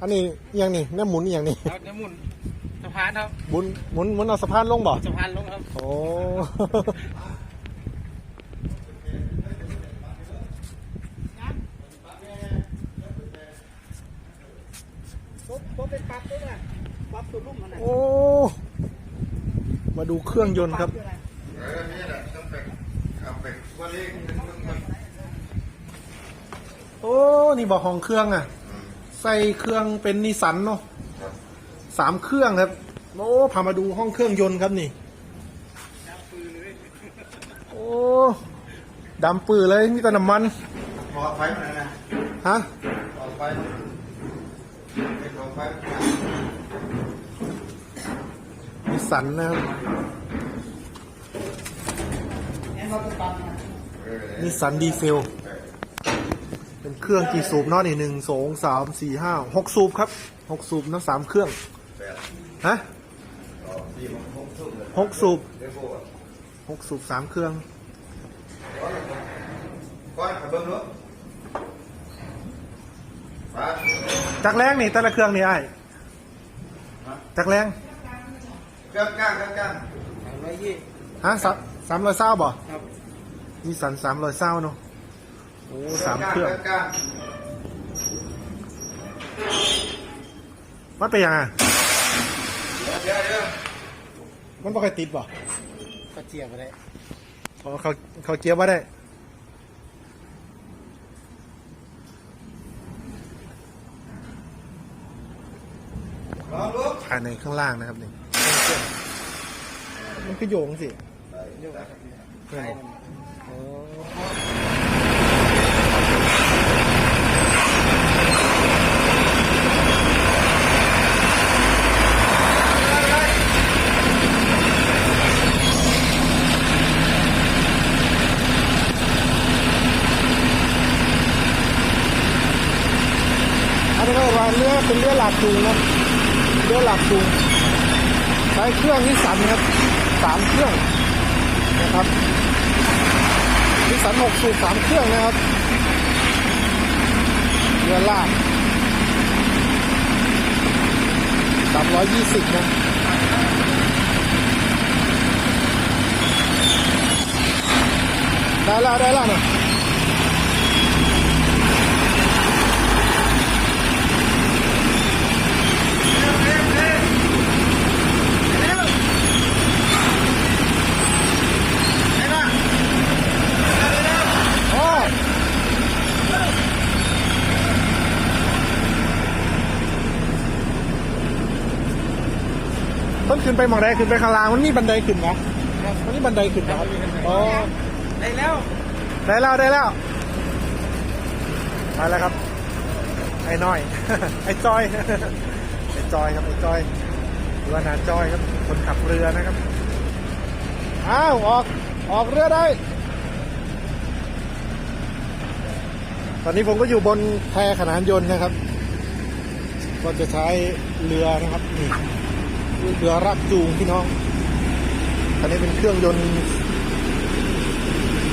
อันนี้อหย่างนี้แน้ำหมุนอหย่างนี้ครับน้ำมุนสะพานครับหมุนหมุนหมุนเอาสะพานลงบ่ สะพานลงครับ โอ้ปุ๊บปุ๊บเป็นปั๊บด้วยนะปั๊บตัวลุ่มมันนะโอ้ มาดูเครื่องยนต์ครับเออนี่แหละต้องเป็นเอาไปวันนี้เป็นเมืองมันโอ้ นี่บอกของเครื่องอะ ใส่เครื่องเป็นนิสสันเนาะสามเครื่องครับโอ้พามาดูห้องเครื่องยนต์ครับนี่โอ้ดำปื้อเลยมีแต่น้ำมันหอไฟมันนะฮะหอไฟเป็นหอไฟนิสสันนะครับเออนิสสันดีเซล เป็นเครื่องกี่สูบเนาะนี่หนึ่งสองสามสี่ห้าหกสูบครับหกสูบนะสามเครื่องแปดฮะต่อสี่หกหกทุ่มเลยหกสูบเดี๋ยวโบกหกสูบสามเครื่องก้อนขับเบิ้งรถฟ้าจากแรงนี่แต่ละเครื่องนี่ไอ้จากแรงเครื่องก้างเครื่องก้างสามร้อยยี่ฮะสามสามร้อยเศร้าบ่ครับมีสันสามร้อยเศร้าเนาะ โอ้สามเครื่องเครื่องก้างมันไปยังไงเดี๋ยวเดี๋ยวเดี๋ยวมันบ่ค่อยติดบ่ก็เจียบไปได้อ๋อเขาเขาเกียร์ว่าได้ลองลุกภายในข้างล่างนะครับนี่เครื่องมันคือโยงสิเดี๋ยว เครื่องอ๋ออันนี้ก็ว่าเรือเป็นเรือหลักจูงนะเรือหลักจูงใช้เครื่องนิสสันครับสามเครื่องนะครับนิสสันหกสูบสามเครื่องนะครับเรือลากสามร้อยยี่สิบนะได้แล้วได้แล้วนะ โอ้ ต้นขึ้นไปหมองใดขึ้นไปข้างล่างมันมีบันไดขึ้นนะมันมีบันไดขึ้นนะครับอ๋อได้แล้ว ได้แล้วได้แล้วมาแล้วครับ ไอ้น้อย ไอ้จอย ไอ้จอยครับไอ้จอยหรือว่านาจอยครับคนขับเรือนะครับอ้าวออกออกเรือได้ ตอนนี้ผมก็อยู่บนแพขนานยนต์นะครับ ก็จะใช้เรือนะครับนี่ เรือรักจูงพี่น้องอันนี้เป็นเครื่องยนต์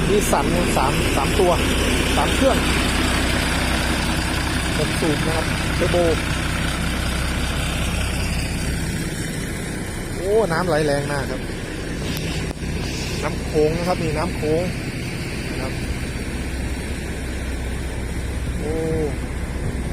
นิสสันสามสามตัวสามเครื่องผมสูบนะครับเทโบโอ้น้ำไหลแรงมากครับ น้ำโขงนะครับนี่น้ำโขงนะครับโอ้